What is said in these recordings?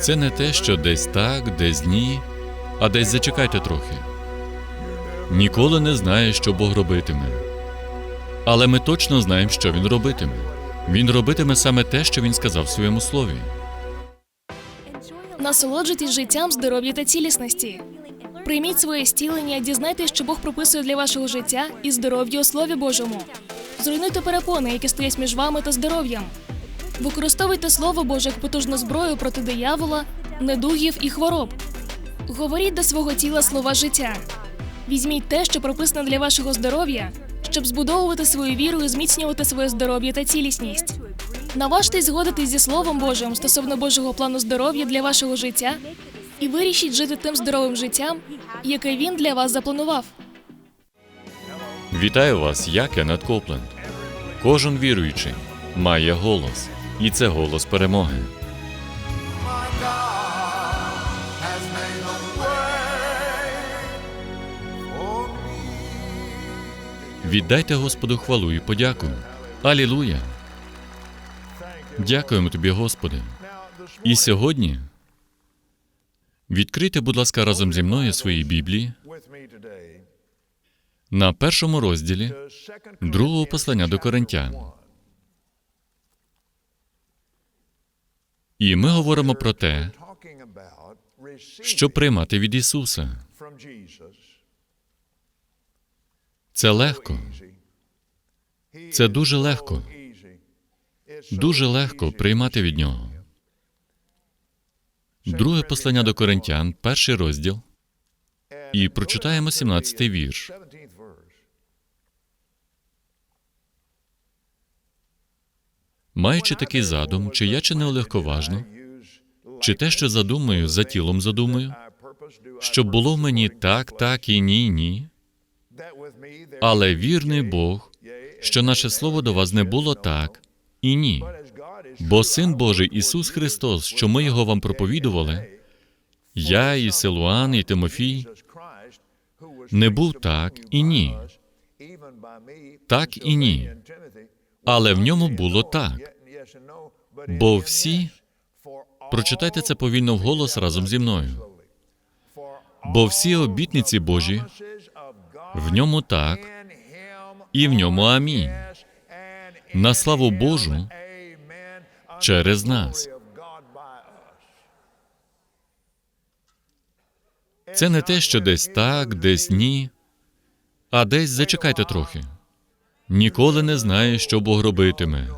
Це не те, що десь так, десь ні, а десь зачекайте трохи. Ніколи не знає, що Бог робитиме. Але ми точно знаємо, що Він робитиме. Він робитиме саме те, що він сказав в своєму слові. Насолоджуйтесь життям, здоров'я та цілісності. Прийміть своє стілення, дізнайтесь, що Бог прописує для вашого життя і здоров'я у Слові Божому. Зруйнуйте перепони, які стоять між вами та здоров'ям. Використовуйте Слово Боже як потужну зброю проти диявола, недугів і хвороб. Говоріть до свого тіла слова життя. Візьміть те, що прописано для вашого здоров'я, щоб збудовувати свою віру і зміцнювати своє здоров'я та цілісність. Наважтесь згодитись зі Словом Божим стосовно Божого плану здоров'я для вашого життя і вирішіть жити тим здоровим життям, яке він для вас запланував. Вітаю вас, я Кеннет Копленд. Кожен віруючий має голос, і це голос перемоги. Віддайте Господу хвалу і подяку. Алілуя! Дякуємо тобі, Господи. І сьогодні відкрийте, будь ласка, разом зі мною свої Біблії на першому розділі другого послання до Коринтян. І ми говоримо про те, що приймати від Ісуса. Це легко, це дуже легко, дуже легко приймати від Нього. Друге послання до Коринтян, перший розділ, і прочитаємо down to 17-й вірш. Маючи такий задум, чи я чи не легковажно, чи те, що задумаю, за тілом задумаю, щоб було в мені так, так і ні, ні. Але вірний Бог, що наше слово до вас не було так і ні. Бо Син Божий Ісус Христос, що ми його вам проповідували, я і Силуан, і Тимофій, не був так і ні. Так і ні. Але в ньому було так. Бо всі, прочитайте це повільно вголос разом зі мною. Бо всі обітниці Божі в ньому так і в ньому амінь. На славу Божу через нас. Це не те, що десь так, десь ні, а десь зачекайте трохи. Ніколи не знає, що Бог робитиме.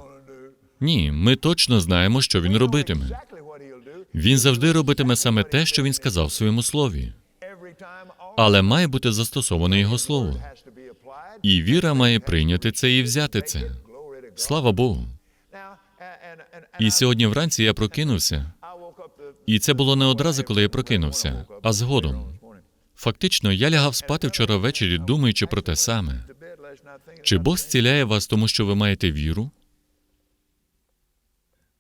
Ні, ми точно знаємо, що він робитиме. Він завжди робитиме саме те, що він сказав в своєму слові, але має бути застосоване його слово. І віра має прийняти це і взяти це. Слава Богу. І сьогодні вранці я прокинувся, і це було не одразу, коли я прокинувся, а згодом. Фактично, я лягав спати вчора ввечері, думаючи про те саме. Чи Бог зціляє вас, тому що ви маєте віру?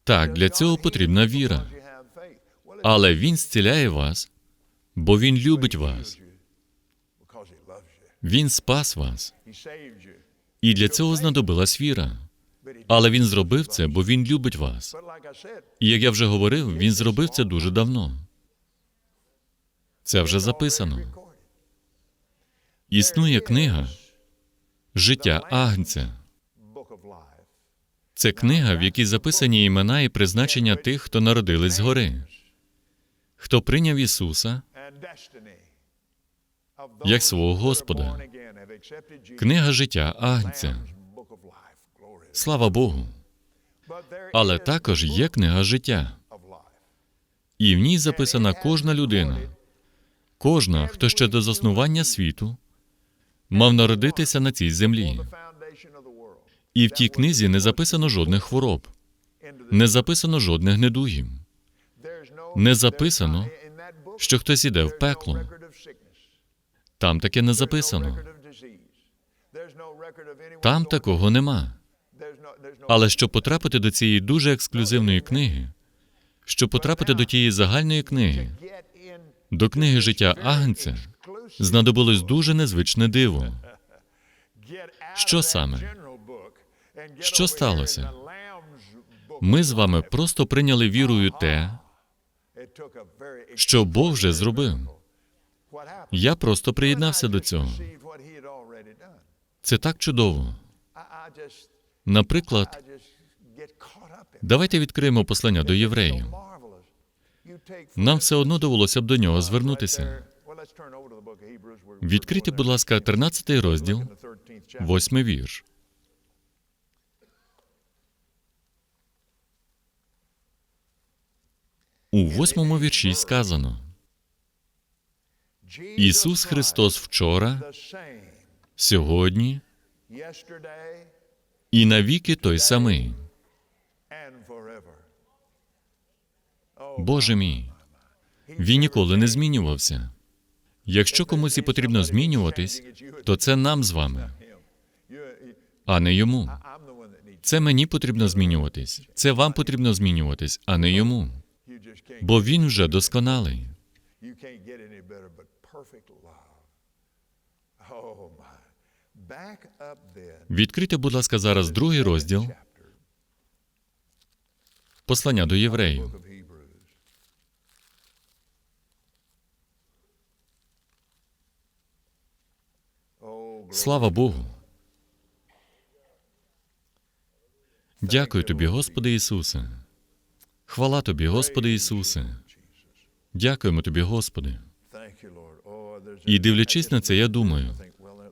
Так, для цього потрібна віра. Але Він зціляє вас, бо Він любить вас. Він спас вас. І для цього знадобилась віра. Але він зробив це, бо він любить вас. І як я вже говорив, він зробив це дуже давно. Це вже записано. Існує книга Життя Агнця. Це книга, в якій записані імена і призначення тих, хто народились згори, хто прийняв Ісуса як свого Господа. книга життя Агнця. Слава Богу. Але також є книга життя, і в ній записана кожна людина, кожна, хто ще до заснування світу мав народитися на цій землі. І в тій книзі не записано жодних хвороб, не записано жодних недугів, Не записано, що хтось іде в пекло. Там таке не записано. Там такого нема. Але щоб потрапити до цієї дуже ексклюзивної книги, щоб потрапити до тієї загальної книги, до книги життя Агнця, знадобилось дуже незвичне диво. Що саме? Що сталося? Ми з вами просто прийняли вірою те, що Бог вже зробив. Я просто приєднався до цього. Це так чудово. Наприклад, давайте відкриємо послання до євреїв. Нам все одно довелося б до нього звернутися. Відкрийте, будь ласка, 13 розділ, 8 вірш. У восьмому вірші сказано: Ісус Христос вчора, сьогодні і навіки той самий. Боже мій, він ніколи не змінювався. Якщо комусь і потрібно змінюватись, то це нам з вами, а не йому. Це мені потрібно змінюватись. Це вам потрібно змінюватись, а не йому. Бо він вже досконалий. Відкрийте, будь ласка, зараз другий розділ послання до євреїв. Слава Богу. Дякую тобі, Господи Ісусе. Хвала тобі, Господи Ісусе. Дякуємо тобі, Господи. І дивлячись на це, я думаю,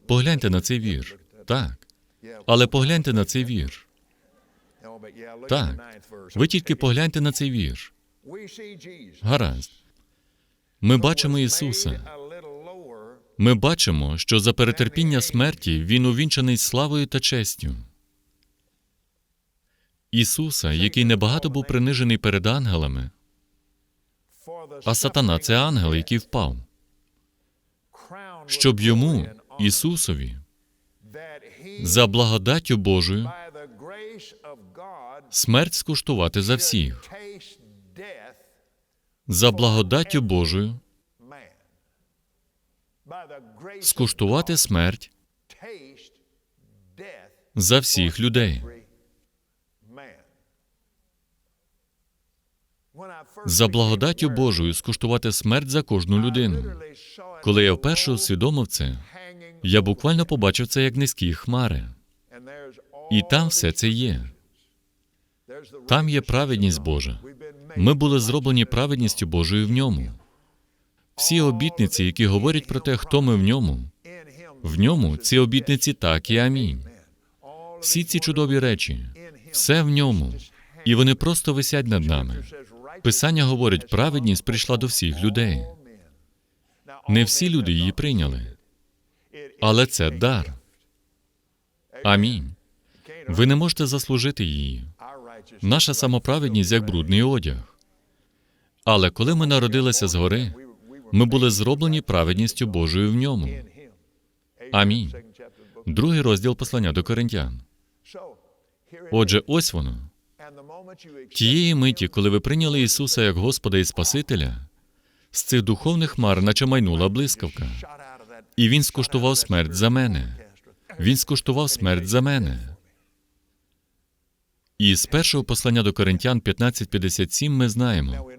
погляньте на цей вірш. Так. Але погляньте на цей the Так. Ви тільки погляньте на цей Jesus. Гаразд. Ми бачимо Ісуса. Ми бачимо, що за перетерпіння смерті Він увінчаний славою та честю. Ісуса, який небагато був принижений перед ангелами, а сатана це ангел, який впав, щоб йому, Ісусові, за благодаттю Божою смерть скуштувати за всіх, за благодаттю Божою скуштувати смерть за всіх людей, за благодаттю Божою скуштувати смерть за кожну людину. Коли я вперше усвідомив це, я буквально побачив це як низькі хмари. І там все це є. Там є праведність. Божа. Ми були зроблені праведністю Божою в ньому. Всі обітниці, які говорять про те, хто ми в ньому, в ньому ці обітниці так і амінь. Всі ці чудові речі, все в ньому, і вони просто висять над нами. Писання говорить, праведність прийшла до всіх людей. Не всі люди її прийняли, але це дар. Амінь. Ви не можете заслужити її. Наша самоправедність як брудний одяг. Але коли ми народилися згори, ми були зроблені праведністю Божою в ньому. Амінь. Другий розділ послання до коринтян. Отже, ось воно. Тієї миті, коли ви прийняли Ісуса як Господа і Спасителя, з цих духовних хмар наче майнула блискавка, і Він скуштував смерть за мене. Він скуштував смерть за мене. І з першого послання до Коринтян 15.57 ми знаємо,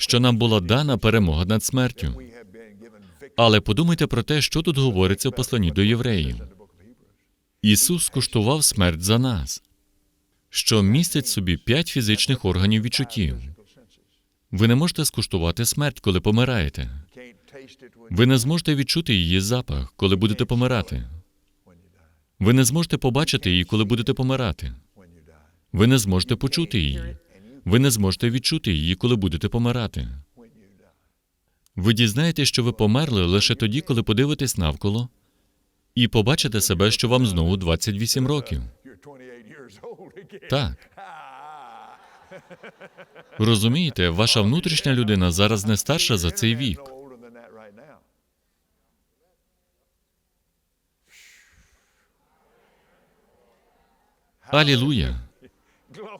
що нам була дана перемога над смертю. Але подумайте про те, що тут говориться в посланні до євреїв. Ісус скуштував смерть за нас, що містить собі п'ять фізичних органів відчуттів. Ви не можете скуштувати смерть, коли помираєте. Ви не зможете відчути її запах, коли будете помирати. Ви не зможете побачити її, коли будете помирати. Ви не зможете почути її. Ви не зможете відчути її, коли будете помирати. Ви дізнаєте, що ви померли лише тоді, коли подивитесь навколо і побачите себе, що вам знову 28 років. You're 28 years old again. Так. Розумієте, ваша внутрішня людина зараз не старша за цей вік. Алілуя!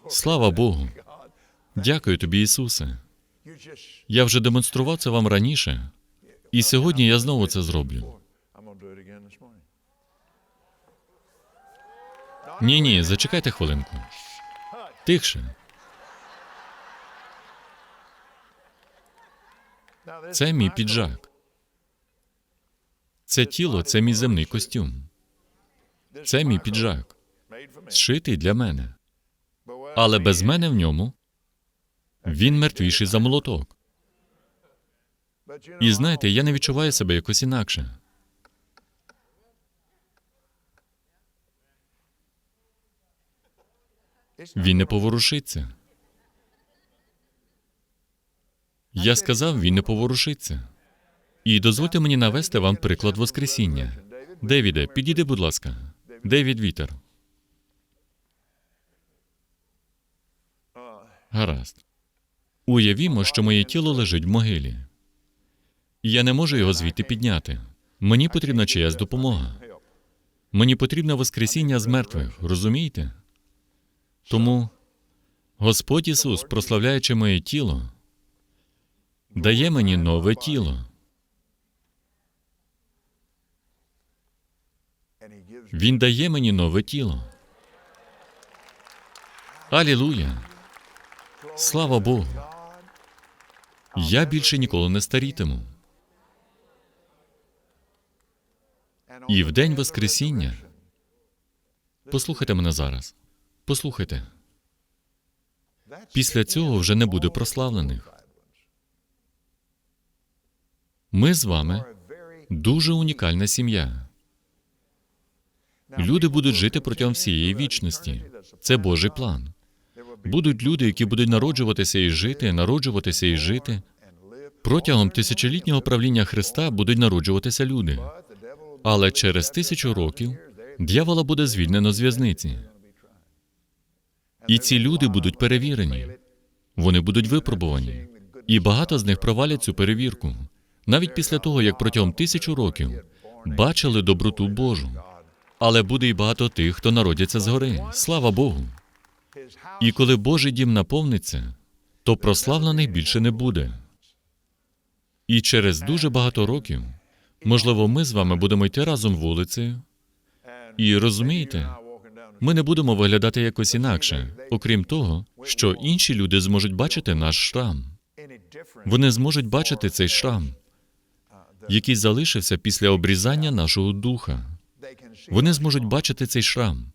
Слава Богу! Дякую тобі, Ісусе. Я вже демонстрував це вам раніше, і сьогодні я знову це зроблю. Ні, ні, зачекайте хвилинку. Тихше. Це мій піджак. Це тіло, це мій земний костюм. Це мій піджак, зшитий для мене. Але без мене в ньому він мертвіший за молоток. І знаєте, я не відчуваю себе якось інакше. Він не поворушиться. Я сказав, він не поворушиться. І дозвольте мені навести вам приклад Воскресіння. Девіде, підійди, будь ласка. Девід Вітер. Гаразд. Уявімо, що моє тіло лежить в могилі. Я не можу його звідти підняти. Мені потрібна чиясь допомога. Мені потрібне Воскресіння з мертвих, розумієте? Тому Господь Ісус, прославляючи моє тіло, дає мені нове тіло. Він дає мені нове тіло. Алілуя! Слава Богу! Я більше ніколи не старітиму. І в день Воскресіння послухайте мене зараз. Послухайте. Після цього вже не буде прославлених. Ми з вами дуже унікальна сім'я. Люди будуть жити протягом всієї вічності. Це Божий план. Будуть люди, які будуть народжуватися і жити, народжуватися і жити. Протягом тисячолітнього правління Христа будуть народжуватися люди. Але через тисячу років дьявола буде звільнено з в'язниці. І ці люди будуть перевірені. Вони будуть випробувані. І багато з них провалять цю перевірку. Навіть після того, як протягом тисячу років бачили доброту Божу. Але буде й багато тих, хто народяться згори. Слава Богу. І коли Божий дім наповниться, то прославлених більше не буде. І через дуже багато років, можливо, ми з вами будемо йти разом вулицею. І розумієте, ми не будемо виглядати якось інакше, окрім того, що інші люди зможуть бачити наш шрам. Вони зможуть бачити цей шрам, який залишився після обрізання нашого духа. Вони зможуть бачити цей шрам,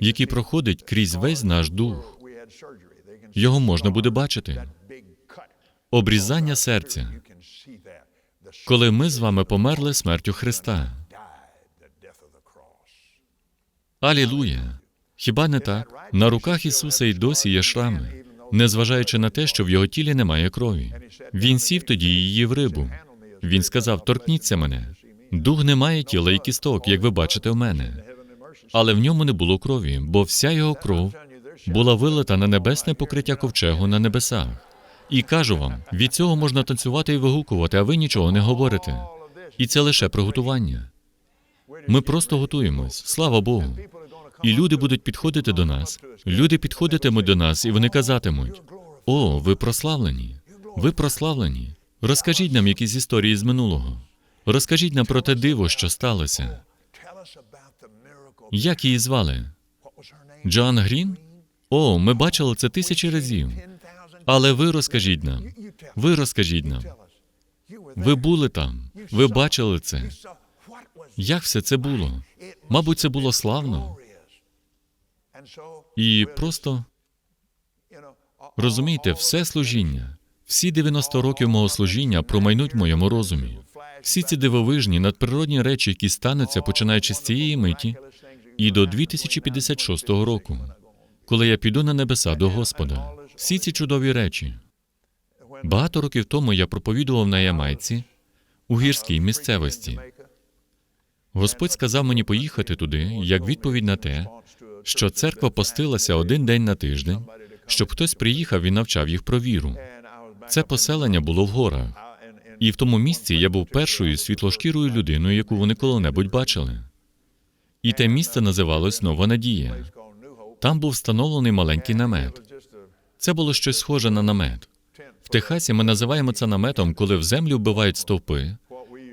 який проходить крізь весь наш дух. Його можна буде бачити. Обрізання серця, коли ми з вами померли смертю Христа. Алілуя! Хіба не так? На руках Ісуса й досі є шрами, незважаючи на те, що в його тілі немає крові. Він сів тоді її в рибу. Він сказав: торкніться мене. Дух не має тіла і кісток, як ви бачите в мене. Але в ньому не було крові, бо вся його кров була вилита на небесне покриття ковчегу на небесах. І кажу вам, від цього можна танцювати і вигукувати, а ви нічого не говорите. І це лише приготування. Ми просто готуємось, слава Богу. І люди будуть підходити до нас. Люди підходитимуть до нас, і вони казатимуть: О, ви прославлені! Ви прославлені! Розкажіть нам якісь історії з минулого. Розкажіть нам про те диво, що сталося. Як її звали? Джоан Грін? О, ми бачили це тисячі разів. Але ви розкажіть нам. Ви розкажіть нам. Ви були там, ви бачили це. Як все це було? Мабуть, це було славно. І просто розумієте, все служіння, всі 90 років мого служіння промайнуть в моєму розумі. Всі ці дивовижні надприродні речі, які стануться починаючи з цієї миті і до 2056 року, коли я піду на небеса до Господа. Всі ці чудові речі. Багато років тому я проповідував на Ямайці у гірській місцевості. Господь сказав мені поїхати туди як відповідь на те, що церква постилася один день на тиждень, щоб хтось приїхав і навчав їх про віру. Це поселення було в горах, і в тому місці я був першою світлошкірою людиною, яку вони коли-небудь бачили. І те місце називалось Нова Надія. Там був встановлений маленький намет. Це було щось схоже на намет. В Техасі ми називаємо це наметом, коли в землю вбивають стовпи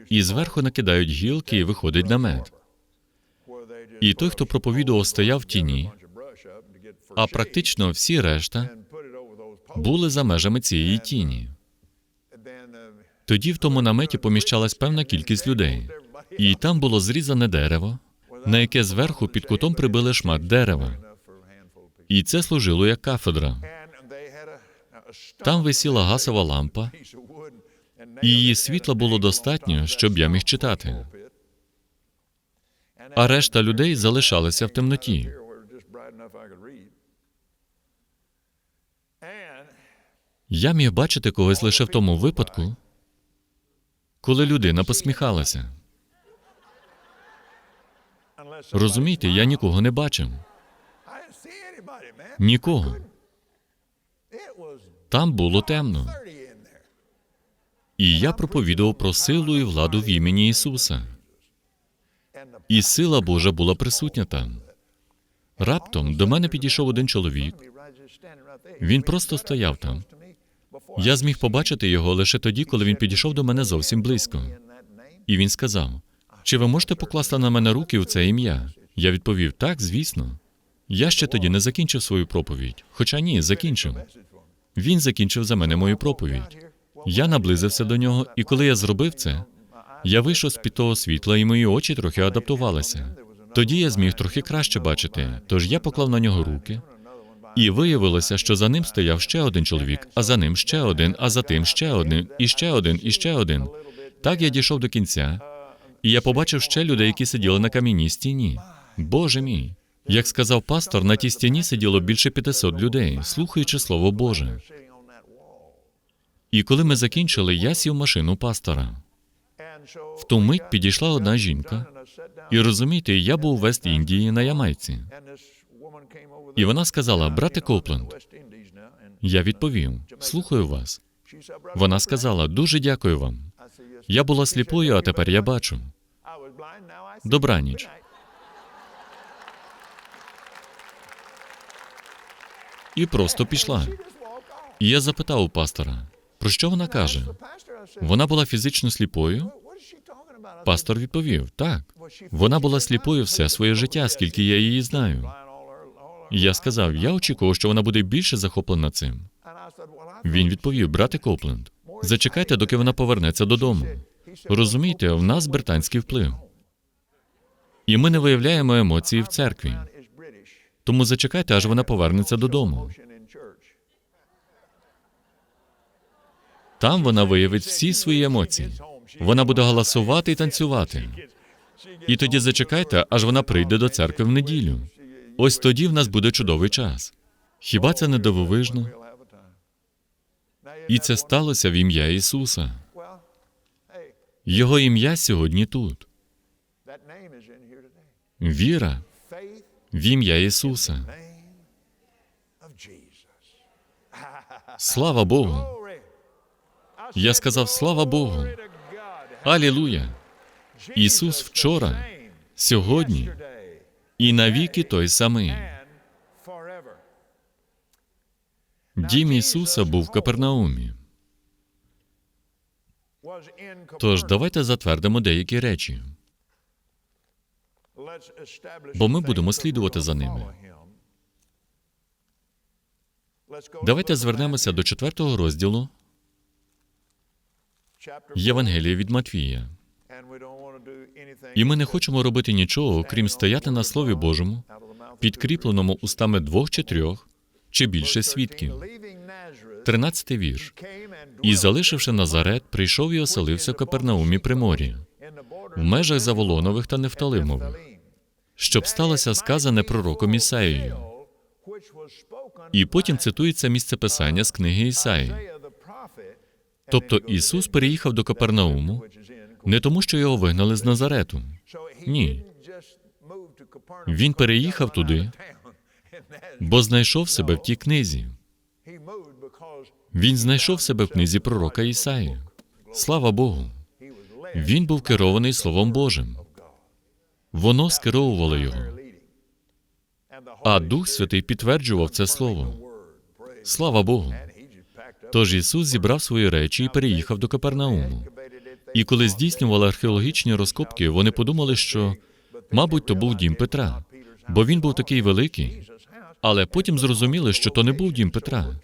і зверху накидають гілки, і виходить намет. І той, хто проповідував, стояв в тіні, а практично всі решта були за межами цієї тіні. Тоді в тому наметі поміщалась певна кількість людей, і там було зрізане дерево, на яке зверху під кутом прибили шмат дерева. І це служило як кафедра. Там висіла газова лампа, і її світла було достатньо, щоб я міг читати. А решта людей залишалися в темноті. Я міг бачити когось лише в тому випадку, коли людина посміхалася. Розумієте, я нікого не бачив. Нікого. Там було темно. І я проповідував про силу і владу в імені Ісуса. І сила Божа була присутня там. Раптом до мене підійшов один чоловік. Він просто стояв там. Я зміг побачити його лише тоді, коли він підійшов до мене зовсім близько. І він сказав: Чи ви можете покласти на мене руки у це ім'я? Я відповів: Так, звісно. Я ще тоді не закінчив свою проповідь. Хоча ні, закінчив. Він закінчив за мене мою проповідь. Я наблизився до нього, і коли я зробив це, я вийшов з під того світла, і мої очі трохи адаптувалися. Тоді я зміг трохи краще бачити, тож я поклав на нього руки, і виявилося, що за ним стояв ще один чоловік, а за ним ще один, а за тим ще один, і ще один, і ще один. Так я дійшов до кінця, і я побачив ще людей, які сиділи на кам'яній стіні. Боже мій! Як сказав пастор, на тій стіні сиділо більше 500 людей, слухаючи Слово Боже. І коли ми закінчили, я сів машину пастора. В ту мить підійшла одна жінка, І розумієте, я був у Вест-Індії на Ямайці. і вона сказала, брате Копленд, Я відповів: слухаю вас. Вона сказала: дуже дякую вам. Я була сліпою, а тепер я бачу. Добраніч. І просто пішла. І я запитав у пастора, про що вона каже? Вона була фізично сліпою? Пастор відповів: так. Вона була сліпою все своє життя, скільки я її знаю. Я сказав: я очікував, що вона буде більше захоплена цим. Він відповів: брате Копленд, зачекайте, доки вона повернеться додому. Розумієте, в нас британський вплив. І ми не виявляємо емоції в церкві. Тому зачекайте, аж вона повернеться додому. Там вона виявить всі свої емоції. Вона буде голосувати і танцювати. І тоді зачекайте, аж вона прийде до церкви в неділю. Ось тоді в нас буде чудовий час. Хіба це не дивовижно? І це сталося в ім'я Ісуса. Його ім'я сьогодні тут. Віра в ім'я Ісуса. Слава Богу! Я сказав слава Богу. Алілуя! Ісус вчора, сьогодні і навіки той самий. Дім Ісуса був в Капернаумі. Тож давайте затвердимо деякі речі. бо ми будемо слідувати за ними. Давайте звернемося до четвертого розділу Євангелія від Матвія. І ми не хочемо робити нічого, крім стояти на Слові Божому, підкріпленому устами двох чи трьох, чи більше свідків. Тринадцятий вірш. І, залишивши Назарет, прийшов і оселився в Капернаумі при морі, в межах Заволонових та Нефталимових, щоб сталося сказане пророком Ісаїєю. І потім цитується місце писання з книги Ісаї. Тобто Ісус переїхав до Капернауму не тому, що його вигнали з Назарету. Ні. Він переїхав туди, бо знайшов себе в тій книзі. Він знайшов себе в книзі пророка Ісаї. Слава Богу. Він був керований Словом Божим. Воно скеровувало його. А Дух Святий підтверджував це слово. Слава Богу. Тож Ісус зібрав свої речі і переїхав до Капернауму. І коли здійснювали археологічні розкопки, вони подумали, що, мабуть, то був дім Петра, бо він був такий великий. Але потім зрозуміли, що то не був дім Петра,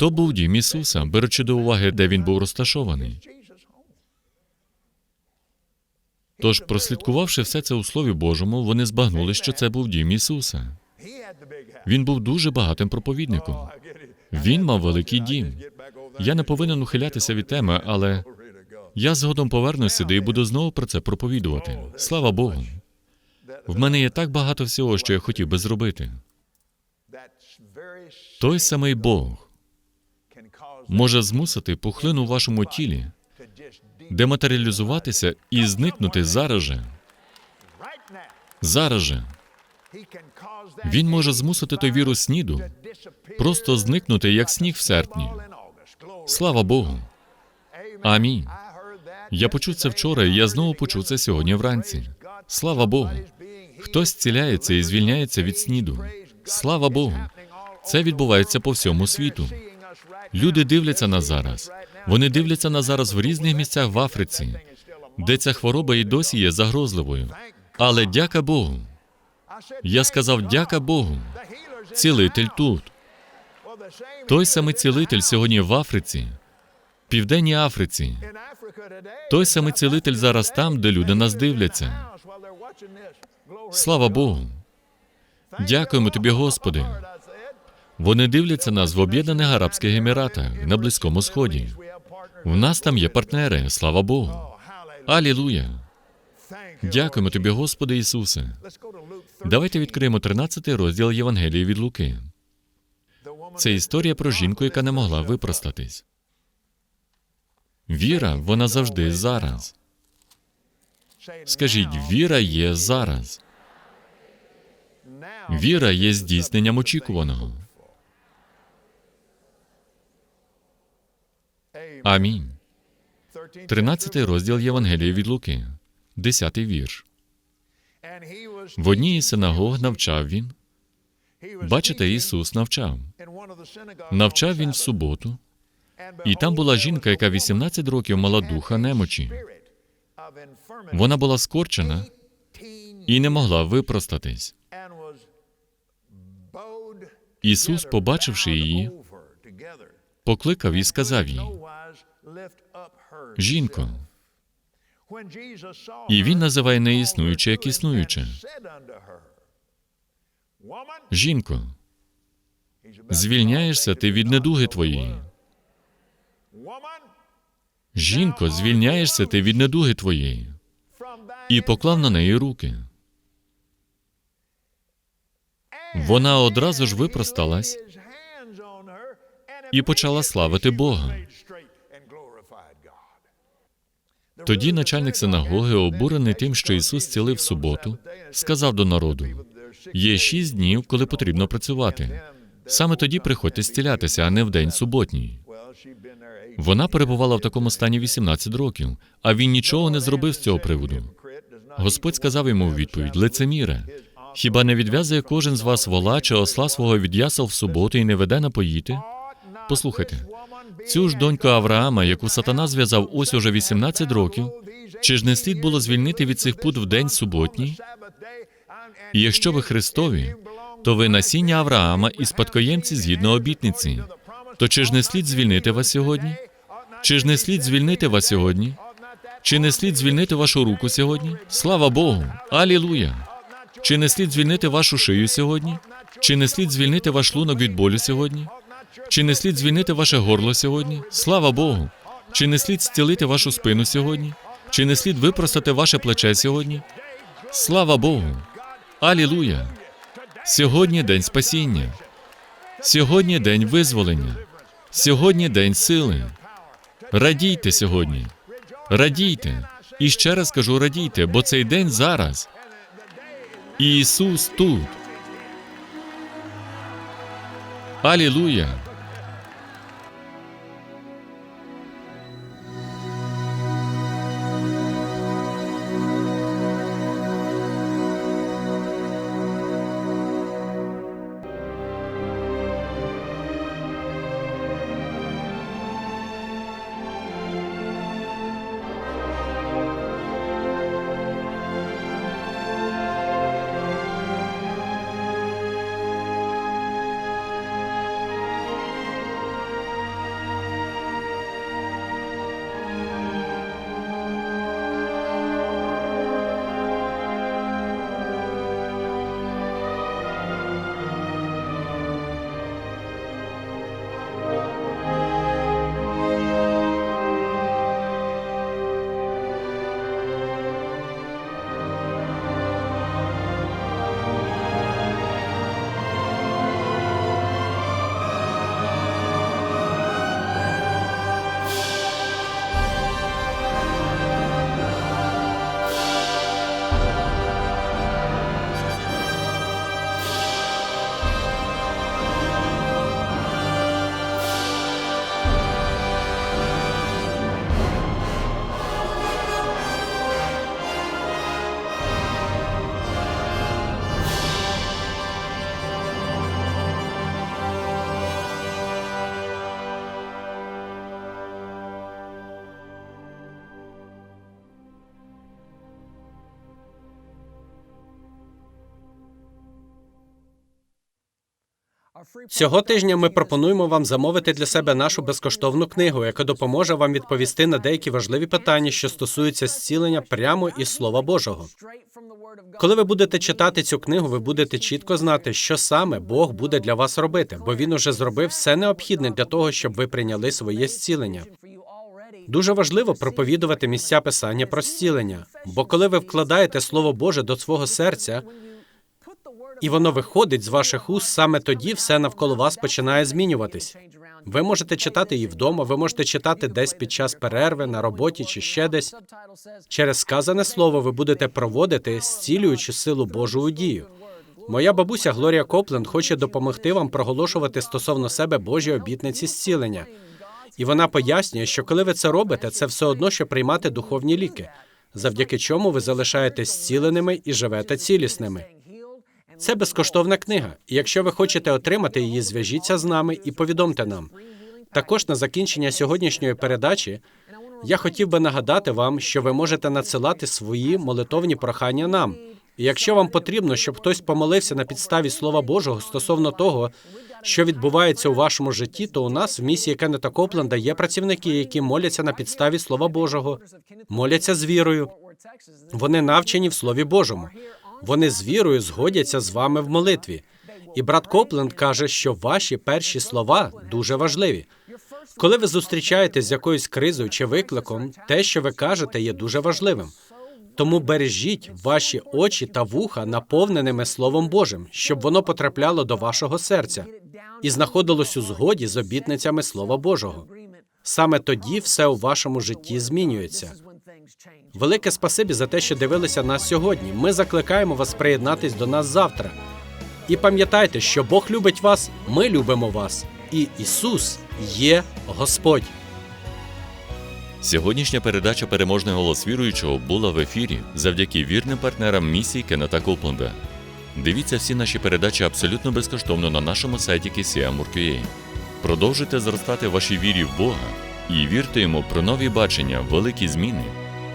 то був дім Ісуса, беручи до уваги, де він був розташований. Тож, прослідкувавши все це у Слові Божому, вони збагнули, що це був дім Ісуса. Він був дуже багатим проповідником. Він мав великий дім. Я не повинен ухилятися від теми, але я згодом повернусь сюди і буду знову про це проповідувати. Слава Богу. В мене є так багато всього, що я хотів би зробити. Той самий Бог може змусити пухлину у вашому тілі дематеріалізуватися і зникнути зараз же. Зараз же. Він може змусити той вірус сніду просто зникнути, як сніг в серпні. Слава Богу. Амінь. Я почув це вчора, і я знову почув це сьогодні вранці. Слава Богу. Хтось зціляється і звільняється від сніду. Слава Богу. Це відбувається по всьому світу. Люди дивляться на зараз. Вони дивляться на зараз в різних місцях в Африці, де ця хвороба і досі є загрозливою. Але дяка Богу. Я сказав дяка Богу. Цілитель тут. Той самий цілитель сьогодні в Африці, в Південній Африці. Той самий цілитель зараз там, де люди нас дивляться. Слава Богу. Дякуємо тобі, Господи. Вони дивляться нас в Об'єднаних Арабських Еміратах на Близькому Сході. У нас там є партнери, слава Богу. Алілуя. Дякуємо тобі, Господи Ісусе. Давайте відкриємо 13 розділ Євангелії від Луки. Це історія про жінку, яка не могла випростатись. Віра, вона завжди зараз. Скажіть, віра є зараз. Віра є здійсненням очікуваного. Амінь. 13 розділ Євангелії від Луки, 10 вірш. В одній із синагог навчав він. Бачите, Ісус навчав. Навчав він в суботу, і там була жінка, яка 18 років мала духа немочі. Вона була скорчена і не могла випростатись. Ісус, побачивши її, покликав і сказав їй: Жінко, і він називає неіснуюче як існуюче. Жінко, звільняєшся ти від недуги твоєї. Жінко, звільняєшся ти від недуги твоєї. І поклав на неї руки. Вона одразу ж випросталась і почала славити Бога. Тоді начальник синагоги, обурений тим, що Ісус цілив суботу, сказав до народу: є шість днів, коли потрібно працювати. Саме тоді приходьте зцілятися, а не в день суботній. Вона перебувала в такому стані 18 років, а він нічого не зробив з цього приводу. Господь сказав йому у відповідь: лицеміре, хіба не відв'язує кожен з вас вола чи осла свого від ясел в суботу і не веде напоїти? Послухайте, цю ж доньку Авраама, яку сатана зв'язав ось уже 18 років, чи ж не слід було звільнити від цих пут в день суботній? І якщо ви Христові, то ви насіння Авраама і спадкоємці згідно обітниці. То чи ж не слід звільнити вас сьогодні? Чи ж не слід звільнити вас сьогодні? Чи не слід звільнити вашу руку сьогодні? Слава Богу! Алілуя! Чи не слід звільнити вашу шию сьогодні? Чи не слід звільнити ваш шлунок від болю сьогодні? Чи не слід звільнити ваше горло сьогодні? Слава Богу! Чи не слід зцілити вашу спину сьогодні? Чи не слід випростати ваше плече сьогодні? Слава Богу! Алілуя! Сьогодні день спасіння. Сьогодні день визволення. Сьогодні день сили. Радійте сьогодні. Радійте. І ще раз кажу, радійте, бо цей день зараз. І Ісус тут. Алілуя! Цього тижня ми пропонуємо вам замовити для себе нашу безкоштовну книгу, яка допоможе вам відповісти на деякі важливі питання, що стосуються зцілення прямо із Слова Божого. Коли ви будете читати цю книгу, ви будете чітко знати, що саме Бог буде для вас робити, бо він уже зробив все необхідне для того, щоб ви прийняли своє зцілення. Дуже важливо проповідувати місця писання про зцілення, бо коли ви вкладаєте Слово Боже до свого серця, і воно виходить з ваших уст, саме тоді все навколо вас починає змінюватись. Ви можете читати її вдома, ви можете читати десь під час перерви, на роботі чи ще десь. Через сказане слово ви будете проводити зцілюючу силу Божу у дію. Моя бабуся Глорія Копленд хоче допомогти вам проголошувати стосовно себе Божі обітниці зцілення. І вона пояснює, що коли ви це робите, це все одно, що приймати духовні ліки, завдяки чому ви залишаєтесь зціленими і живете цілісними. Це безкоштовна книга, і якщо ви хочете отримати її, зв'яжіться з нами і повідомте нам. Також на закінчення сьогоднішньої передачі я хотів би нагадати вам, що ви можете надсилати свої молитовні прохання нам. І якщо вам потрібно, щоб хтось помолився на підставі Слова Божого стосовно того, що відбувається у вашому житті, то у нас в місії Кеннета Копленда є працівники, які моляться на підставі Слова Божого, моляться з вірою. Вони навчені в Слові Божому. Вони з вірою згодяться з вами в молитві. І брат Копленд каже, що ваші перші слова дуже важливі. Коли ви зустрічаєтесь з якоюсь кризою чи викликом, те, що ви кажете, є дуже важливим. Тому бережіть ваші очі та вуха наповненими Словом Божим, щоб воно потрапляло до вашого серця і знаходилось у згоді з обітницями Слова Божого. Саме тоді все у вашому житті змінюється. Велике спасибі за те, що дивилися нас сьогодні. Ми закликаємо вас приєднатись до нас завтра. І пам'ятайте, що Бог любить вас, ми любимо вас, і Ісус є Господь. Сьогоднішня передача Переможний голос віруючого була в ефірі завдяки вірним партнерам місії Кеннета Копленда. Дивіться всі наші передачі абсолютно безкоштовно на нашому сайті KCM.UA. Продовжуйте зростати в вашій вірі в Бога і вірте йому про нові бачення, великі зміни